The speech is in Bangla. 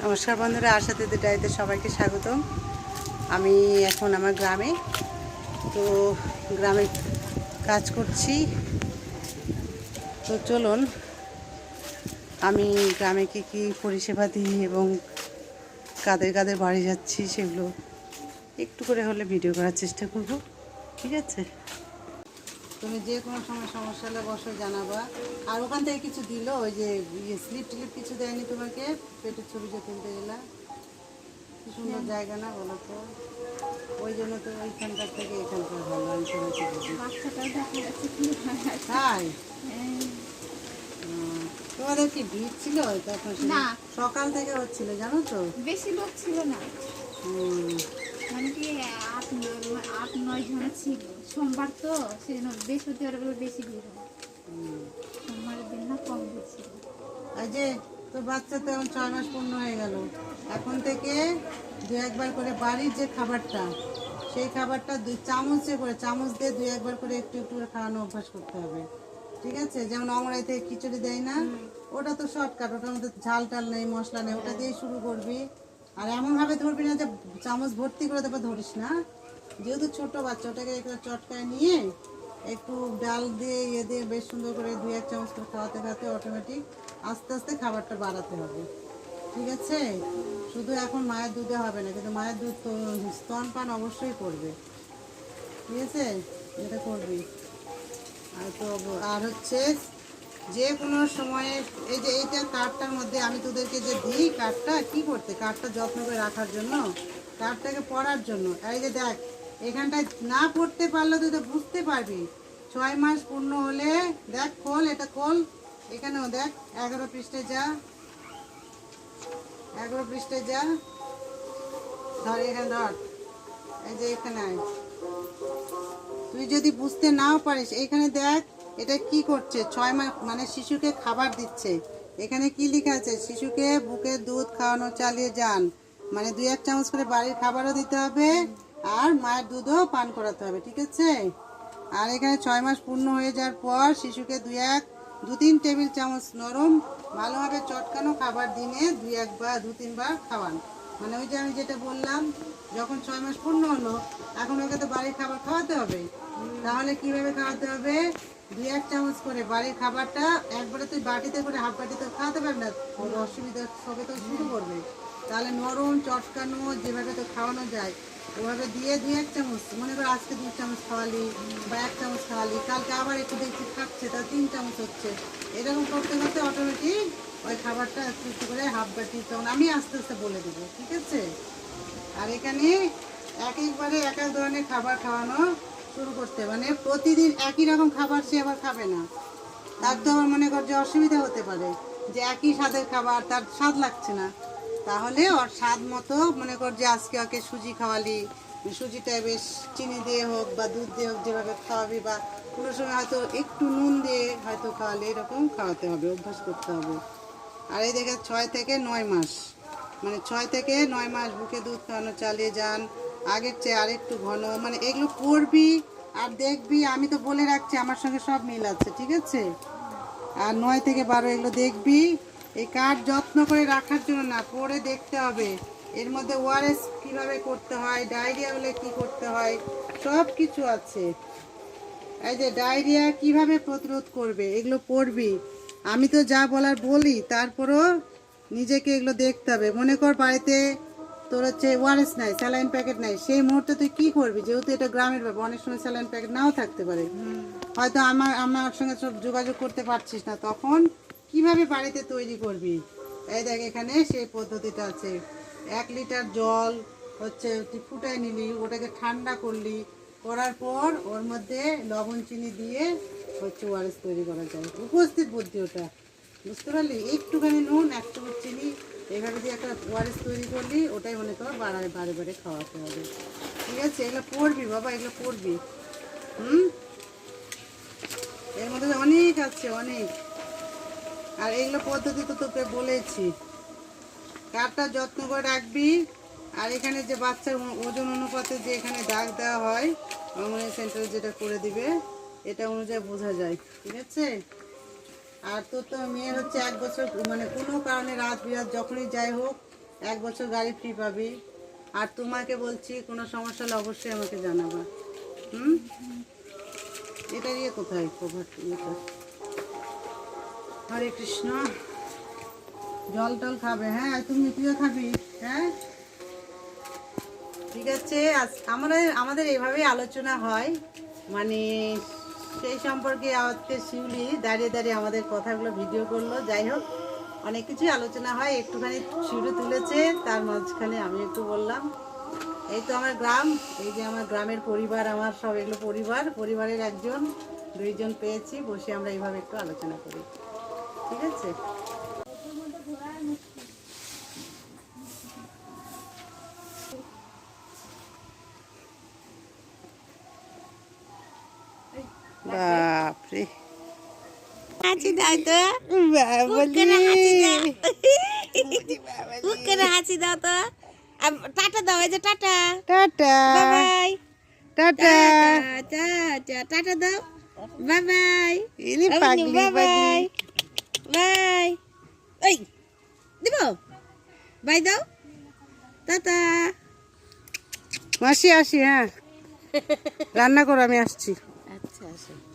নমস্কার বন্ধুরা, আশা দিদি ডাইতে সবাইকে স্বাগতম। আমি এখন আমার গ্রামে, তো গ্রামে কাজ করছি। তো চলুন, আমি গ্রামে কী কী পরিষেবা দিই এবং কাদের কাদের বাড়ি যাচ্ছি সেগুলো একটু করে হলে ভিডিও করার চেষ্টা করব। ঠিক আছে? তুমি যে কোনো সময় সমস্যা হলে বসো জানাবা। আর ওখান থেকে কিছু দিল ওই যে ইয়ে স্লিপ টিলিপ কিছু দেয়নি তোমাকে? পেটের ছবি যে তুলতে গেলা। কি সুন্দর জায়গা না বলো তো? ওই জন্য তো ওইখানকার থেকে এখানকার ভালো আমি হয়। তাই? হ্যাঁ। তোমাদের কি ভিড় ছিল? তখন না। সকাল থেকে হচ্ছিল জানো তো? বেশি লোক ছিল না। মানে কি আট নয় আট নয় জন ছিল। সোমবার তো সেই বৃহস্পতিবার বেলা বেশি ভিড় হয়। সোমবারের দিন না কম ভিড় ছিল। যে তো বাচ্চা তো এখন ছয় মাস পূর্ণ হয়ে গেল। এখন থেকে দু একবার করে বাড়ির যে খাবারটা সেই খাবারটা দুই চামচে করে চামচ দিয়ে দুই একবার করে একটু একটু করে খাওয়ানো অভ্যাস করতে হবে। ঠিক আছে? যেমন অমরাই থেকে খিচুড়ি দেয় না ওটা তো শর্টকাট ওটার মধ্যে ঝাল টাল নেই মশলা নেই ওটা দিয়েই শুরু করবি। আর এমনভাবে ধরবি না যে চামচ ভর্তি করে তারপর ধরিস না। যেহেতু ছোট বাচ্চা, ওটাকে একটু চটকায় নিয়ে একটু ডাল দিয়ে ইয়ে দিয়ে বেশ সুন্দর করে দুই এক চামচ করে খাওয়াতে খাওয়াতে অটোমেটিক আস্তে আস্তে খাবারটা বাড়াতে হবে। ঠিক আছে? শুধু এখন মায়ের দুধে হবে না, কিন্তু মায়ের দুধ তো স্তনপান অবশ্যই করবে। ঠিক আছে? এটা করবি। আর তো আর হচ্ছে যে কোনো সময়ে এই যে এইটা কার্ডটার মধ্যে আমি তোদেরকে যে দিই কার্ডটা, কি করতে? কার্ডটা যত্ন করে রাখার জন্য? কার্ডটাকে পড়ার জন্য? এই যে দেখ, এখানটায় না পড়তে পারলে তুই তো বুঝতে পারবি। ছয় মাস পূর্ণ হলে, দেখ খোল, এটা খোল। এখানেও দেখ, এগারো পৃষ্ঠে যা। এগারো পৃষ্ঠে যা। ধর, এখানে ধর। এই যে এখানে তুই যদি বুঝতে নাও পারিস, এখানে দেখ। এটা কি করছে? ছয় মাস মানে শিশুকে খাবার দিচ্ছে। এখানে কি লেখা আছে? শিশুকে বুকের দুধ খাওয়ানো, চালিয়ে যান। মানে দুই এক চামচ করে বাড়ির খাবারও দিতে হবে আর মায়ের দুধও পান করাতে হবে, ঠিক আছে? আর এখানে ছয় মাস পূর্ণ হয়ে যাওয়ার পর শিশুকে দুই এক দু তিন টেবিল চামচ নরম, ভালোভাবে চটকানো খাবার দিনে দুই একবার দু তিনবার খাওয়ান। মানে ওই যে আমি যেটা বললাম, যখন ছয় মাস পূর্ণ হলো, এখন ওকে তো বাড়ির খাবার খাওয়াতে হবে। তাহলে কীভাবে খাওয়াতে হবে? দুই এক চামচ করে বাড়ির খাবারটা একবারে তুই বাটিতে করে হাফ বাটিতে খাওয়াতে পারবি না ওর অসুবিধা, সবে তো শুরু করবে। তাহলে নরম, চটকানো, যেভাবে তো খাওয়ানো যায়, ওভাবে দিয়ে দুই এক চামচ, মনে করো আজকে দু চামচ খাওয়ালি বা এক চামচ খাওয়ালি, কালকে আবার একটু দেখছি খাচ্ছে তা তিন চামচ হচ্ছে। এরকম করতে করতে অটোমেটিক ওই খাবারটা একটু একটু করে হাফ বাটি, তখন আমি আস্তে আস্তে বলে দেবো, ঠিক আছে? আর এখানে এক একবারে এক এক ধরনের খাবার খাওয়ানো শুরু করতে মানে প্রতিদিন একই রকম খাবার সে আবার খাবে না। তার তো আবার মনে কর যে অসুবিধা হতে পারে যে একই স্বাদের খাবার, তার স্বাদ লাগছে না। তাহলে ওর স্বাদ মতো মনে কর যে আজকে ওকে সুজি খাওয়ালি, সুজিটা বেশ চিনি দিয়ে হোক বা দুধ দিয়ে হোক যেভাবে খাওয়াবি বা কোনো সময় হয়তো একটু নুন দিয়ে হয়তো খাওয়ালে এরকম খাওয়াতে হবে, অভ্যাস করতে হবে। আর এই দেখে ছয় থেকে নয় মাস। মানে ছয় থেকে নয় মাস বুকে দুধ খাওয়ানো, চালিয়ে যান। আগের চেয়ে আরেকটু ঘন। মানে এগুলো পড়বি আর দেখবি, আমি তো বলে রাখছি, আমার সঙ্গে সব মিল আছে, ঠিক আছে? আর নয় থেকে বারো এগুলো দেখবি। এই কাঠ যত্ন করে রাখার জন্য না, পরে দেখতে হবে। এর মধ্যে ওআরএস কীভাবে করতে হয়, ডায়রিয়া হলে কি করতে হয়, সব কিছু আছে। এই যে ডায়রিয়া কীভাবে প্রতিরোধ করবে, এগুলো পড়বি আমি তো যা বলার বলি তারপরও নিজেকে এগুলো দেখতে হবে। মনে কর বাড়িতে তোর হচ্ছে ওয়ারেস নাই স্যালাইন প্যাকেট নাই সেই মুহূর্তে তুই কি করবি? যেহেতু এটা গ্রামের ব্যাপার অনেক সময় স্যালাইন প্যাকেট নাও থাকতে পারে। হয়তো আমার আমার সঙ্গে সব যোগাযোগ করতে পারছিস না তখন কীভাবে বাড়িতে তৈরি করবি? এই দেখ এখানে সেই পদ্ধতিটা আছে। এক লিটার জল হচ্ছে তুই ফুটাই নিলি ওটাকে ঠান্ডা করলি করার পর ওর মধ্যে লবণ, চিনি দিয়ে হচ্ছে ওয়ারেস তৈরি করা যায়। উপস্থিত বুদ্ধি ওটা। বুঝতে পারলি? একটুখানি নুন, এক চিনি এইভাবে দিয়ে একটা ওয়ারেস তৈরি করলি, ওটাই মনে কর বাড়ায় বারে বারে খাওয়াতে হবে। ঠিক আছে? এগুলো পড়বি বাবা, এগুলো পড়বি হুম? এর মধ্যে অনেক আছে, অনেক। আর এগুলো পদ্ধতি তো তোকে বলেছি। কাঠটা যত্ন করে রাখবি। আর এখানে যে বাচ্চার ওজন অনুপাতে যে এখানে দাগ দেওয়া হয় অঙ্গনওয়াড়ি সেন্টারে যেটা করে দিবে, এটা অনুযায়ী বোঝা যায়, ঠিক আছে? আর তোর তো মেয়ের হচ্ছে এক বছর মানে কোনো কারণে রাত বিরাত যখনই যাই হোক, এক বছর গাড়ি ফ্রি পাবি। আর তোমাকে বলছি, কোনো সমস্যা হলে অবশ্যই আমাকে জানাবা। হুম? এটা ইয়ে কোথায় হরে কৃষ্ণ। জল টল খাবে হ্যাঁ? তুমি তুইও খাবি হ্যাঁ? ঠিক আছে? আজ- আমরা, আমাদের এভাবেই আলোচনা হয়। মানে সেই সম্পর্কে আজকে শিউলি দাঁড়িয়ে দাঁড়িয়ে আমাদের কথাগুলো ভিডিও করল। যাই হোক, অনেক কিছুই আলোচনা হয়। একটুখানি শিউলি তুলেছে, তার মাঝখানে আমি একটু বললাম। এই তো আমার গ্রাম, এই যে আমার গ্রামের পরিবার, আমার সব এগুলো পরিবার, পরিবারের একজন, দুইজন পেয়েছি, বসে আমরা এইভাবে একটু আলোচনা করি। ঠিক আছে? বাপরে। হাঁচি দাও তো। করে হাসি দাও। তো। টাটা দাও এই যে tata. Tata. Bye tata. Tata tata দাও। বাই বাই ইলি বাই বাই বাই। ওই দিব। বাই দাও। টাটা। মাসি আসি হ্যাঁ। রান্না করো আমি আসছি। 真是。